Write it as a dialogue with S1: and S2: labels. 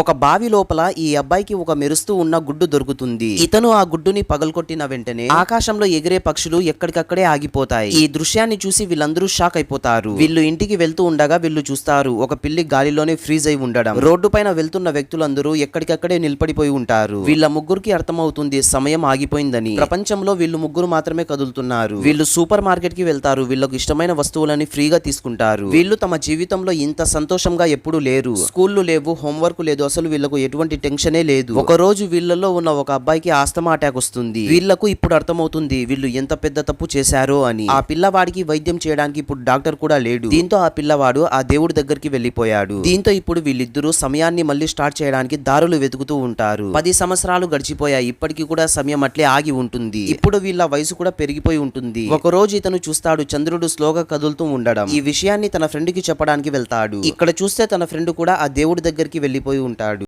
S1: ఒక బావి లోపల ఈ అబ్బాయికి ఒక మెరుస్తూ ఉన్న గుడ్డు దొరుకుతుంది. ఇతను ఆ గుడ్డుని పగలకొట్టిన వెంటనే ఆకాశంలో ఎగిరే పక్షులు ఎక్కడికక్కడే ఆగిపోతాయి. ఈ దృశ్యాన్ని చూసి వీళ్ళందరూ షాక్ అయిపోతారు. వీళ్ళు ఇంటికి వెళ్తూ ఉండగా వీళ్ళు చూస్తారు ఒక పిల్లి గాలిలోనే ఫ్రీజ్ అయి ఉండడం. రోడ్డు పైన వెళ్తున్న వ్యక్తులందరూ ఎక్కడికక్కడే నిలబడిపోయి ఉంటారు. వీళ్ళ ముగ్గురికి అర్థమవుతుంది సమయం ఆగిపోయిందని. ప్రపంచంలో వీళ్ళు ముగ్గురు మాత్రమే కదులుతున్నారు. వీళ్ళు సూపర్ మార్కెట్కి వెళ్తారు వీళ్ళకు ఇష్టమైన వస్తువులని ఫ్రీగా తీసుకుంటారు. వీళ్ళు తమ జీవితంలో ఇంత సంతోషంగా ఎప్పుడూ లేరు. స్కూళ్ళు లేవు హోంవర్క్ లేదు అసలు వీళ్ళకు ఎటువంటి టెన్షనే లేదు. ఒక రోజు వీళ్ళలో ఉన్న ఒక అబ్బాయికి ఆస్తమా అటాక్ వస్తుంది. వీళ్ళకు ఇప్పుడు అర్థమవుతుంది వీళ్ళు ఎంత పెద్ద తప్పు చేశారో అని. ఆ పిల్లవాడికి వైద్యం చేయడానికి ఇప్పుడు డాక్టర్ కూడా లేడు. దీంతో ఆ పిల్లవాడు ఆ దేవుడి దగ్గరికి వెళ్ళిపోయాడు దీంతో ఇప్పుడు వీళ్ళిద్దరూ సమయాన్ని మళ్ళీ స్టార్ట్ చేయడానికి దారులు వెతుకుతూ ఉంటారు. పది సంవత్సరాలు గడిచిపోయాయి. ఇప్పటికీ కూడా సమయం అట్లే ఆగి ఉంటుంది. ఇప్పుడు వీళ్ళ వయసు కూడా పెరిగిపోయి ఉంటుంది. ఒక రోజు ఇతను చూస్తాడు చంద్రుడు స్లోగా కదులుతూ ఉండడం. ఈ విషయాన్ని తన ఫ్రెండ్కి చెప్పడానికి వెళ్తాడు. ఇక్కడ చూస్తే తన ఫ్రెండ్ కూడా ఆ దేవుడి దగ్గరికి వెళ్ళిపోయి ఉంటాడు